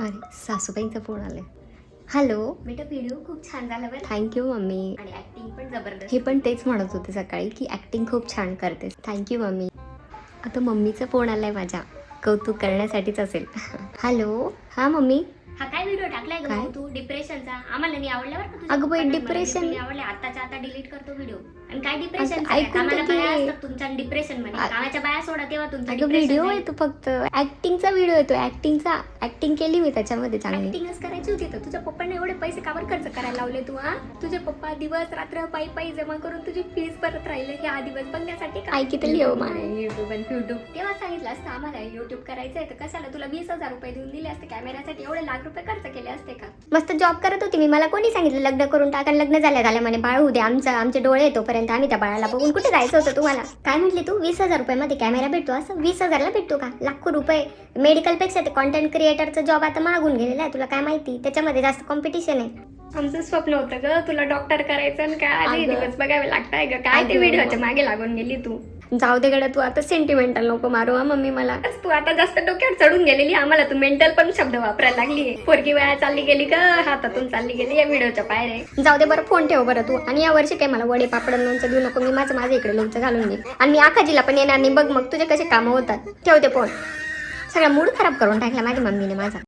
अरे सासूबाईंचा फोन आलाय. हॅलो बेटा व्हिडिओ खूप छान झाला बरं. Thank you mummy. आणि ऍक्टिंग पण जबरदस्त. हे पण तेच म्हणत होते सकाळी की ॲक्टिंग खूप छान करतेस थँक्यू मम्मी. आता मम्मीचा फोन आलाय माझ्या. कौतुक करण्यासाठीच असेल. हॅलो हां मम्मी? हा काय व्हिडिओ टाकलाय ग काय? तू? डिप्रेशनचा आम्हाला नाही आवडला बरं का तुझ्या अगं बाई, पप्पांना, मला depression- बिलकुल नाही आवडले. आताच्या आता डिलीट करतो व्हिडिओ आणि काय डिप्रेशन अगं, ऐकून तर कामाला घे. बाया असतात तुमच्या डिप्रेशनमध्ये. अ- कामाच्या बाया सोडा तेव्हा तुमचं अगं व्हिडिओ येतो फक्त. ऍक्टिंगचा व्हिडिओ येतो. ऍक्टिंगचा ऍक्टिंग केली मी त्याच्यामध्ये चांगली. ऍक्टिंगच करायची होती तर तुझ्या पप्पांना एवढे पैसे कावर खर्च करायला लावले तू हा? तुझे पप्पा दिवस रात्र पायी पायी जमा करून तुझी फीस परत राहिले हे हा दिवस बघण्यासाठी का? ऐकी तर लिहो माय. युट्यूब आणि युट्यूब तेव्हा सांगितलं असतं आम्हाला युट्यूब करायचंय तर कशाला तुला वीस हजार रुपये देऊन दिले असते? कॅमेऱ्यासाठी एवढे लाख रुपये खर्च केले असते का? मस्त जॉब करत होती मी. मला कोणी सांगितलं लग्न करून टाका लग्न झाल्या झाल्या म्हणे बाळ होऊ दे. आमचं आमचे डोळे येतोपर्यंत आम्ही त्या बाळाला बघून कुठे जायचं होतं तुम्हाला? काय म्हटली तू? वीस हजार रुपयामध्ये कॅमेरा भेटतो असं? वीस हजारला भेटतो का? लाखो रुपये. मेडिकलपेक्षा ते कॉन्टेंट क्रिएटरचं जॉब आता मागून गेलेला आहे तुला काय माहिती? त्याच्यामध्ये जास्त कॉम्पिटिशन आहे. आमचं स्वप्न होतं ग तुला डॉक्टर करायचं आणि काय अगं. दिवस बघावे लागताय ग. काय ते. व्हिडिओच्या मागे लागून गेली तू? जाऊ दे गड्या तू आता सेंटिमेंटल नको मारू हा मम्मी मला. तू आता जास्त डोक्यावर चढून गेलेली आम्हाला तू मेंटल पण शब्द वापरायला लागली. पोरगी वेळा चालली गेली ग हातातून चालली गेली या व्हिडिओच्या पायरे जाऊ दे बरं फोन ठेव बरं तू. आणि या वर्षी काय मला वडे पापड लोणचं देऊ नको मी माझं माझ्या इकडे लोणचं घालून घे आणि मी आखाजीला पण येणार नाही बघ मग तुझे कसे कामं होतात. ठेवते फोन सगळा मूड खराब करून टाकला माझ्या मम्मीने माझा.